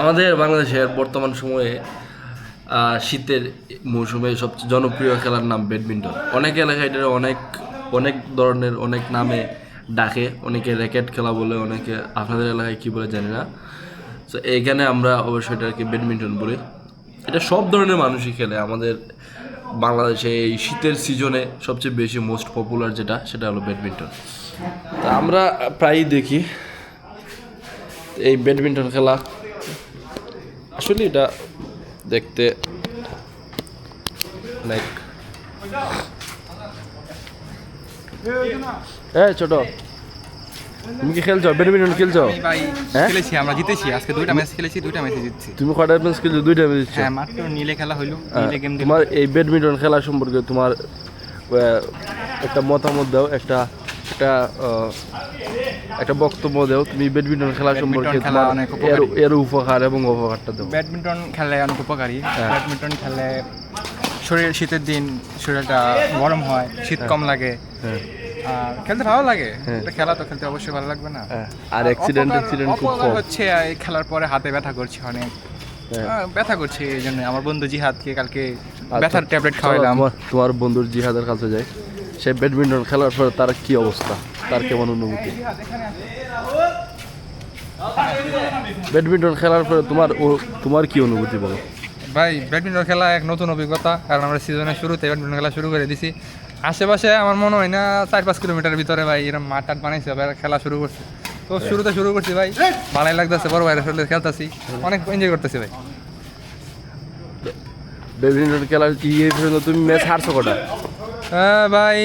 আমাদের বাংলাদেশের বর্তমান সময়ে শীতের মৌসুমে সবচেয়ে জনপ্রিয় খেলার নাম ব্যাডমিন্টন। অনেক এলাকায় এটা অনেক অনেক ধরনের, অনেক নামে ডাকে, অনেকে র্যাকেট খেলা বলে, অনেকে আপনাদের এলাকায় কী বলে জানি না। তো এইখানে আমরা অবশ্যই এটাকে ব্যাডমিন্টন বলি। এটা সব ধরনের মানুষই খেলে। আমাদের বাংলাদেশে এই শীতের সিজনে সবচেয়ে বেশি মোস্ট পপুলার যেটা, সেটা হলো ব্যাডমিন্টন। তা আমরা প্রায়ই দেখি এই ব্যাডমিন্টন খেলা। আসলে এটা দেখতে লাইক এই ছোট তুমি কি খেলছো? ব্যাডমিন্টন খেলছো? হ্যাঁ? খেলেছি আমরা জিতেছি আজকে দুইটা ম্যাচ খেলেছি দুইটা ম্যাচে জিতছি। তুমি কটা ম্যাচ খেলছো? দুইটা ম্যাচ দিচ্ছ হ্যাঁ মাত্র নীলে খেলা হইল হ্যাঁ, নীলে গেম তোমার এই ব্যাডমিন্টন খেলা সম্পর্কে তোমার একটা মতামত দাও একটা একটা একটা বক্তব্য দাও তুমি ব্যাডমিন্টন খেলা সম্পর্কে এর এর উপকার এবং অপকারটা দাও। ব্যাডমিন্টন খেলে অনেক উপকারী। হ্যাঁ। ব্যাডমিন্টন খেলে শরীর শীতের দিন শরীরটা গরম হয় শীত কম লাগে। হ্যাঁ। আর খেলতে ভালো লাগে। হ্যাঁ। খেলা তো খেলতে অবশ্যই ভালো লাগবে না। হ্যাঁ, আর অ্যাক্সিডেন্ট অ্যাক্সিডেন্ট খুব কম। হচ্ছে এই খেলার পরে হাতে ব্যথা করছে অনেক। হ্যাঁ। ব্যথা করছে এই জন্য আমার বন্ধু জিহাদকে কালকে আচ্ছা, ব্যথার ট্যাবলেট খাওয়াইলাম। তোমার তোমার বন্ধুর জিহাদের কাছে যাই। সে ব্যাডমিন্টন খেলার পরে তার কি অবস্থা? তার কেমন অনুভূতি? ব্যাডমিন্টন খেলার পরে তোমার ও- তোমার কি অনুভূতি বলো? ভাই ব্যাডমিন্টন খেলা এক নতুন অভিজ্ঞতা কারণ আমরা সিজনের শুরুতে ব্যাডমিন্টন খেলা শুরু করে দিছি। আশেপাশে আমার মনে হয় না চার পাঁচ কিলোমিটার ভিতরে ভাই এরকম মাঠ টাট বানাইছে এবার খেলা শুরু করছে। তো শুরুতে শুরু করছি ভাই ভালোই লাগতেছে বড় ভাইয়ের সাথে খেলতেছি অনেক এনজয় করতেছি ভাই। ব্যাডমিন্টন খেলার ইয়ে তুমি ম্যাচ হারছো কটা? ভাই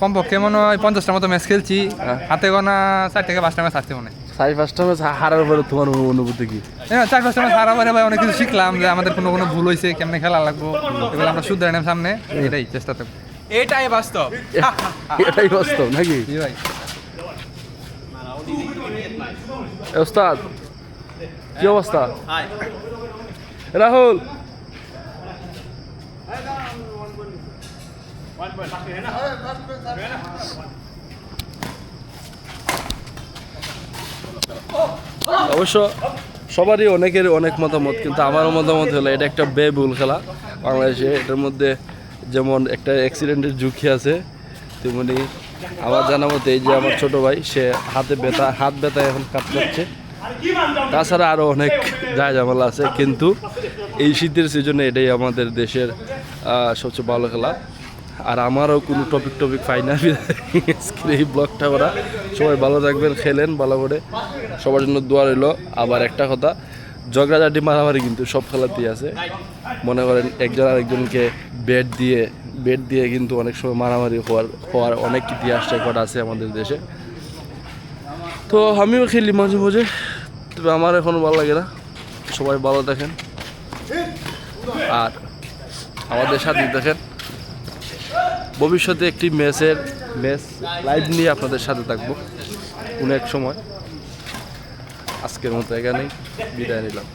কমপক্ষে মনে হয় পঞ্চাশটার মতো ম্যাচ খেলছি। হ্যাঁ। হাতে গোনা চার থেকে পাঁচটা ম্যাচ হারতে মনে হয়। সাড়ে পাঁচটা ম্যাচ হারার পরে তোমার অনুভূতি কি? হ্যাঁ চার পাঁচটা ম্যাচ হারা পরে ভাই অনেক কিছু শিখলাম যে আমাদের কোনো কোনো ভুল হয়েছে কেমনে খেলা লাগবো এগুলো আমরা শুধরে নেব সামনে। এটাই চেষ্টা থাকব এটাই বাস্তব। এটাই বাস্তব নাকি? ভাই। ওস্তাদ কি অবস্থা? রাহুল অবশ্য সবারই অনেকের অনেক মতামত কিন্তু আমারও মতামত হলো এটা একটা ব্যয়বহুল খেলা। বাংলাদেশে এটার মধ্যে যেমন একটা অ্যাক্সিডেন্টের ঝুঁকি আছে তেমনি আমার জানা মতে এই যে আমার ছোট ভাই সে হাতে ব্যথা হাত ব্যথা এখন কাটছে তাছাড়া আরও অনেক যায় ঝামেলা আছে কিন্তু এই শীতের সিজনে এটাই আমাদের দেশের আহ, সবচেয়ে ভালো খেলা। আর আমারও কোনো টপিক টপিক পাই না। আজকের এই ব্লগটা করা সবাই ভালো থাকবেন, খেলেন, ভালো করে। সবার জন্য দোয়া রইল। আবার একটা কথা, ঝগড়াঝাটি, মারামারি কিন্তু সব খেলাতেই আছে। মনে করেন একজন আরেকজনকে বেড দিয়ে বেড দিয়ে কিন্তু অনেক সময় মারামারি হওয়ার হওয়ার অনেক ইতিহাস রেকর্ড আছে আমাদের দেশে। তো আমিও খেলি মাঝে মাঝে, তবে আমার এখন ভালো লাগে না। সবাই ভালো দেখেন আর আমাদের সাথে দেখেন ভবিষ্যতে একটি ম্যাচের ম্যাচ লাইভ নিয়ে আপনাদের সাথে থাকব। কোনো এক সময়। আজকের মতো এখানেই বিদায় নিলাম।